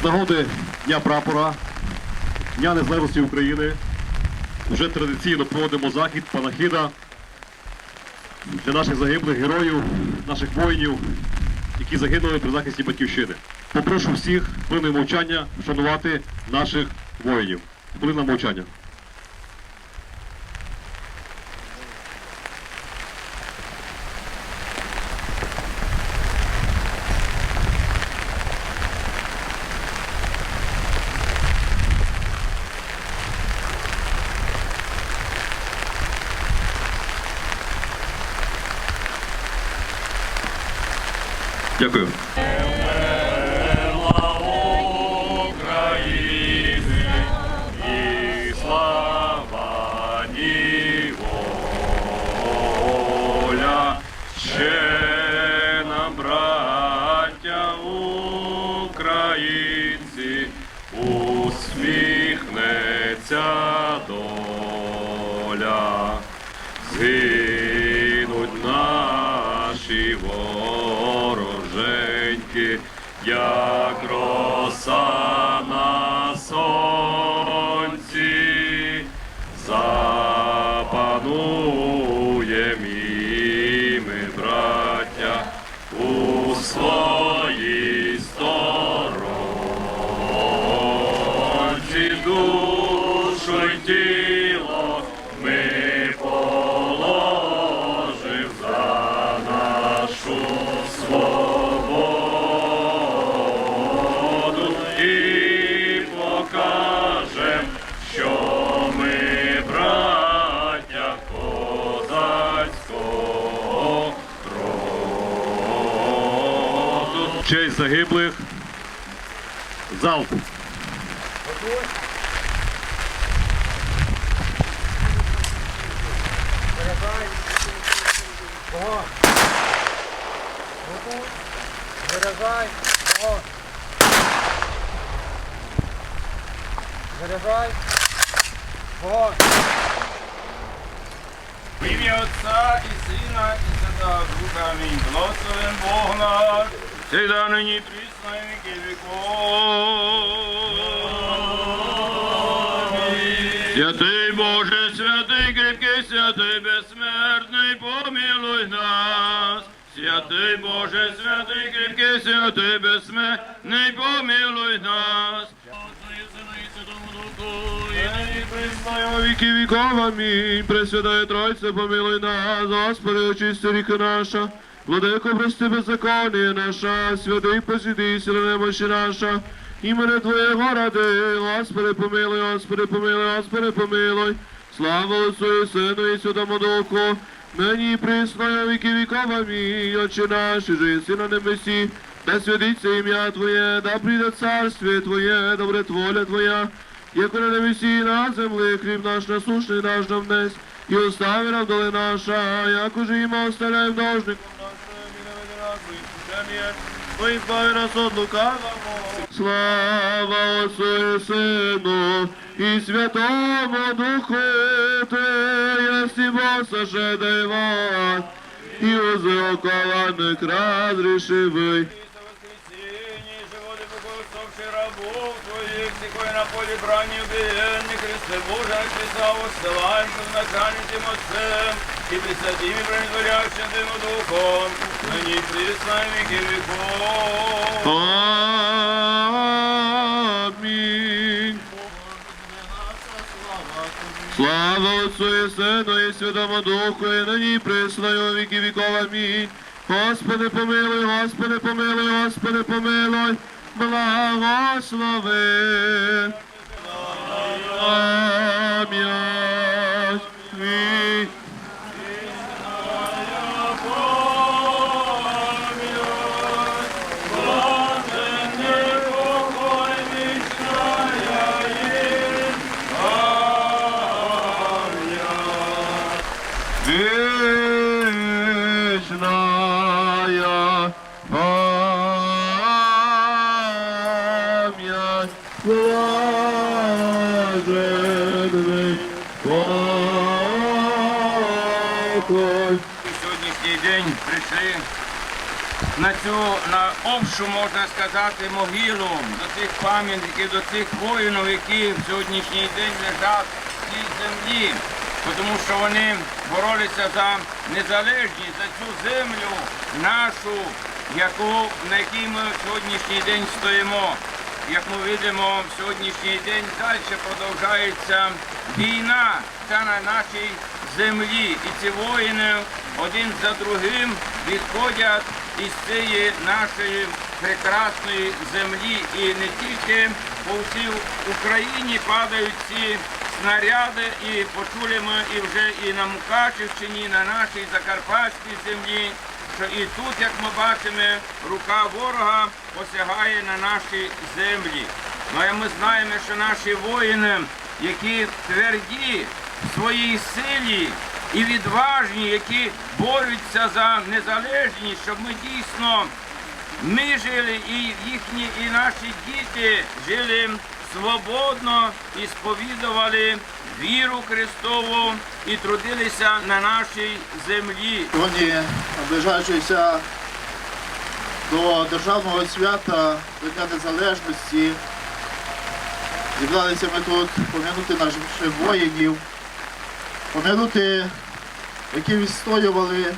З нагоди Дня прапора, Дня Незалежності України вже традиційно проводимо захід панахида для наших загиблих героїв, наших воїнів, які загинули при захисті батьківщини. Попрошу всіх хвилиною мовчання вшанувати наших воїнів. Хвилина мовчання. Дякую. українці, усміхнеться доля, як роса на сонці, запанує ми, браття, у своїй роду. Честь загиблих. Залп. Заряджай. Вогонь. Заряджай. Вогонь. В ім'я Отця і Сина, і Святого Духа, амінь. Благословен Бог наш, всегда нині прісно і віки віков. Святий Боже, святий кріпкий, святий безсмертний, помилуй нас. Святий Боже, святий кріпкий, святий безсмертний, помилуй нас. Віки віков, амінь. Пресвятая Тройця, помилуй нас, Господи, очисти ріки наша. Владико, прости беззаконие наша, святий посіди, сила немощі наша. Імене Твоєго ради, Господи, помилуй, Господи, помилуй, Господи, помилуй. Слава Отцу і Сину і Святому Духу, нині присно, віки віков, амінь. Отче наш, і жиси на небесі, да святиться ім'я Твоє, да прийде царствие Твоє, да буде воля Твоя, Яко на небесі на землі, хліб наш насушний наш нам днес, і остави нам доли наша, як уже їм оставляємо должником нашим, і не веди нас у іскушення, но і збави нас от лукавого. Слава Отцу і Сину, і Святому Духу, Ти, єсі Бог сожедай вас, і узрокованих разрешивий. воскресенье, животы покусавший рабов твоих, секой на поле брани убиенных, Христе Боже, Христа воссылаем, под начальником Отцем, и пресвятими бронетворящим Тым Духом, ныне и присно и веки веков. Слава Отцу і Сину і Святому Духу, і нині і присно, і во віки віков. Амінь. Господи, помилуй, Господи, помилуй, Господи, помилуй, благослови. Пам'ять покой. Сьогоднішній день прийшли на цю на обшу, можна сказати, могилу до цих пам'ятників, до цих воїнів, які в сьогоднішній день лежать в цій землі, тому що вони боролися за незалежність, за цю землю нашу, яку, на якій ми в сьогоднішній день стоїмо. Як ми видимо, в сьогоднішній день далі продовжується війна та на нашій землі. І ці воїни один за другим відходять із цієї нашої прекрасної землі. І не тільки по всій Україні падають ці снаряди, і почули ми і вже і на Мукачівщині, і на нашій Закарпатській землі що і тут, як ми бачимо, рука ворога посягає на наші землі. Ну ми знаємо, що наші воїни, які тверді в своїй силі і відважні, які борються за незалежність, щоб ми дійсно ми жили і їхні, і наші діти жили свободно і сповідували віру Христову і трудилися на нашій землі. Сьогодні, наближаючися до державного свята до Дня Незалежності, зібралися ми тут пом'янути наших воїнів, пом'янути, які відстоювали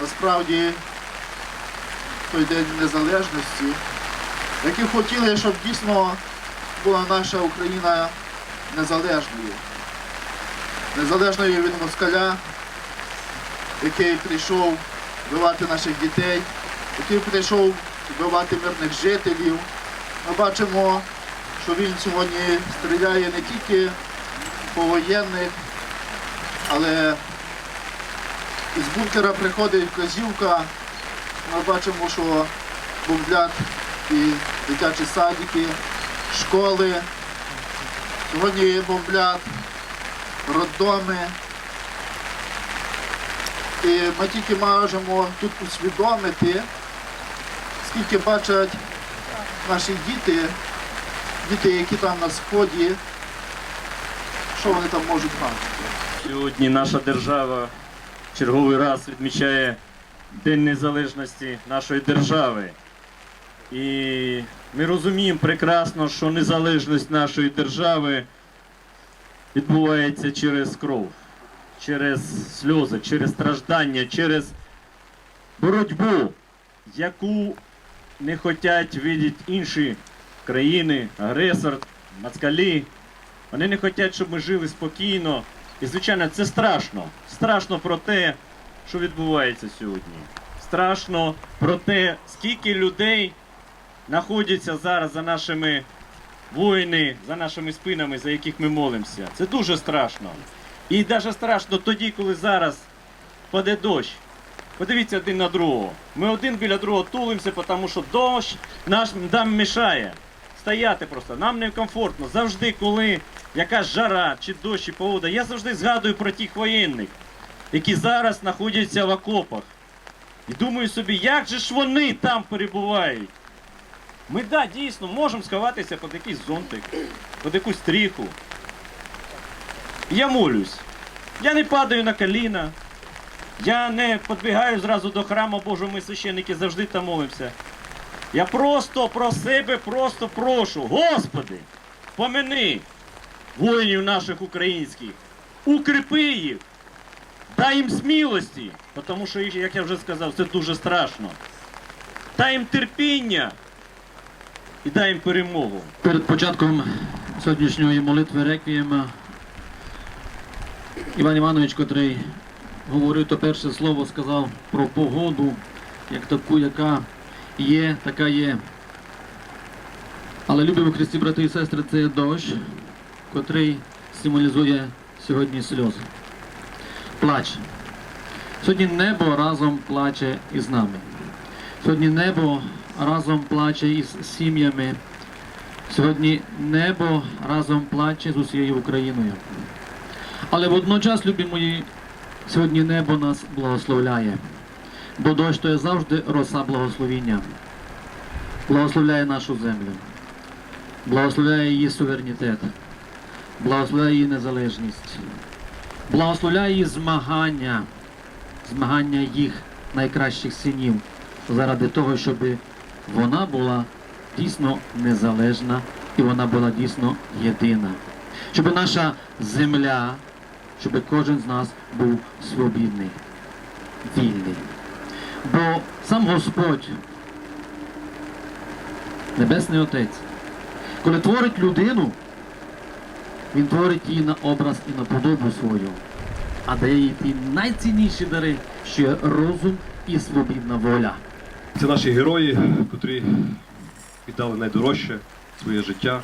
насправді той День Незалежності, які хотіли, щоб дійсно була наша Україна незалежною. Незалежною від москаля, який прийшов вбивати наших дітей, який прийшов вбивати мирних жителів. Ми бачимо, що він сьогодні стріляє не тільки по воєнних, але із бункера приходить вказівка. Ми бачимо, що бомблять і дитячі садики, школи. Сьогодні бомблять роддоми. І ми тільки можемо тут усвідомити, скільки бачать наші діти, діти, які там на сході, що вони там можуть бачити. Сьогодні наша держава черговий раз відмічає День Незалежності нашої держави. І ми розуміємо прекрасно, що незалежність нашої держави відбувається через кров, через сльози, через страждання, через боротьбу, яку не хочуть бачити інші країни, агресор, москалі. Вони не хочуть, щоб ми жили спокійно. І, звичайно, це страшно. Страшно про те, що відбувається сьогодні. Страшно про те, скільки людей знаходяться зараз за нашими воїни, за нашими спинами, за яких ми молимося. Це дуже страшно. І навіть страшно тоді, коли зараз паде дощ. Подивіться один на другого. Ми один біля другого тулимося, тому що дощ наш нам мішає. Стояти просто. Нам некомфортно. Завжди, коли якась жара, чи дощ, чи погода, я завжди згадую про тих воєнних, які зараз знаходяться в окопах. І думаю собі, як же ж вони там перебувають? Ми, да, дійсно, можемо сховатися під якийсь зонтик, під якусь стріху. Я молюсь. Я не падаю на коліна. Я не підбігаю зразу до храму Божого, ми священники завжди там молимося. Я просто про себе просто прошу. Господи, помини воїнів наших українських, укріпи їх, дай їм смілості, тому що, як я вже сказав, це дуже страшно. Дай їм терпіння і дай їм перемогу. Перед початком сьогоднішньої молитви реквієма Іван Іванович, котрий говорив то перше слово, сказав про погоду, як таку, яка є, така є. Але любимо Христі, брати і сестри, це дощ, котрий символізує сьогодні сльози. Плач. Сьогодні небо разом плаче із нами. Сьогодні небо разом плаче із сім'ями. Сьогодні небо разом плаче з усією Україною. Але водночас, любі мої, сьогодні небо нас благословляє. Бо дощ то є завжди роса благословіння. Благословляє нашу землю, благословляє її суверенітет, благословляє її незалежність, благословляє її змагання, змагання їх найкращих синів. заради того, щоб вона була дійсно незалежна і вона була дійсно єдина. Щоб наша земля, щоб кожен з нас був свобідний, вільний. Бо сам Господь, Небесний Отець, коли творить людину, Він творить її на образ і на подобу свою, а дає їй ті найцінніші дари, що є розум і свобідна воля. Це наші герої, котрі віддали найдорожче своє життя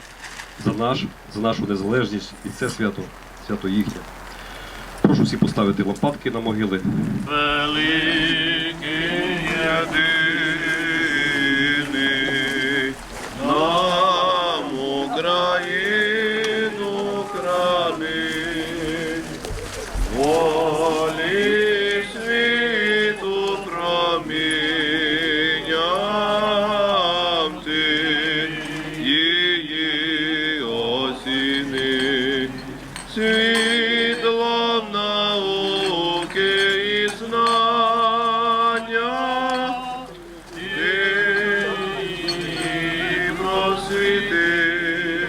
за наш, за нашу незалежність, і це свято, свято їхнє. Прошу всі поставити лопатки на могили. Великий єдиний просвіти,